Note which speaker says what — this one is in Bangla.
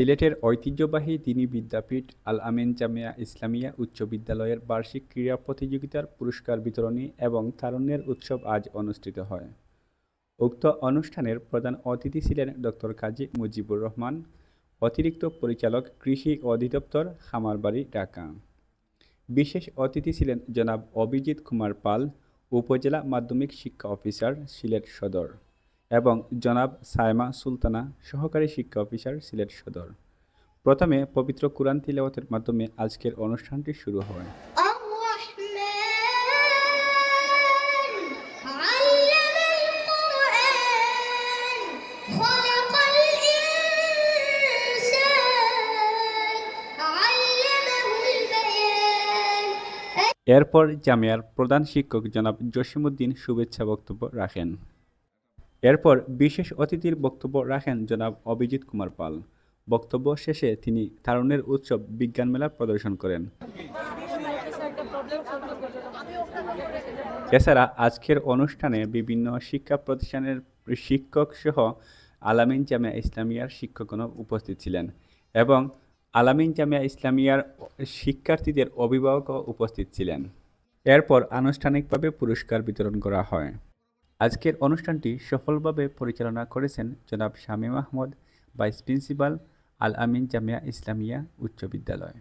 Speaker 1: সিলেটের ঐতিহ্যবাহী দিনী বিদ্যাপীঠ আল আমিন জামিয়া ইসলামিয়া উচ্চ বিদ্যালয়ের বার্ষিক ক্রীড়া প্রতিযোগিতার পুরস্কার বিতরণী এবং তারুণ্যের উৎসব আজ অনুষ্ঠিত হয়। উক্ত অনুষ্ঠানের প্রধান অতিথি ছিলেন ডক্টর কাজী মুজিবুর রহমান, অতিরিক্ত পরিচালক কৃষি অধিদপ্তর খামারবাড়ি, ঢাকা। বিশেষ অতিথি ছিলেন জনাব অভিজিৎ কুমার পাল, উপজেলা মাধ্যমিক শিক্ষা অফিসার, সিলেট সদর। এবং জনাব সায়মা সুলতানা সহকারী শিক্ষা অফিসার, সিলেট সদর। প্রথমে পবিত্র কোরআন তিলাওয়াতের মাধ্যমে আজকের অনুষ্ঠানটি শুরু হয়। এরপর জামিয়ার প্রধান শিক্ষক জনাব জসিমুদ্দিন শুভেচ্ছা বক্তব্য রাখেন। এরপর বিশেষ অতিথির বক্তব্য রাখেন জনাব অভিজিৎ কুমার পাল। বক্তব্য শেষে তিনি তারুণের উৎসব বিজ্ঞান মেলা প্রদর্শন করেন। এছাড়া আজকের অনুষ্ঠানে বিভিন্ন শিক্ষা প্রতিষ্ঠানের শিক্ষক সহ আলামিন জামিয়া ইসলামিয়ার শিক্ষকগণ উপস্থিত ছিলেন এবং আলামিন জামিয়া ইসলামিয়ার শিক্ষার্থীদের অভিভাবকও উপস্থিত ছিলেন। এরপর আনুষ্ঠানিকভাবে পুরস্কার বিতরণ করা হয়। আজকের অনুষ্ঠানটি সফলভাবে পরিচালনা করেছেন জনাব শামীম আহমদ, ভাইস প্রিন্সিপাল আল আমিন জামিয়া ইসলামিয়া উচ্চ বিদ্যালয়।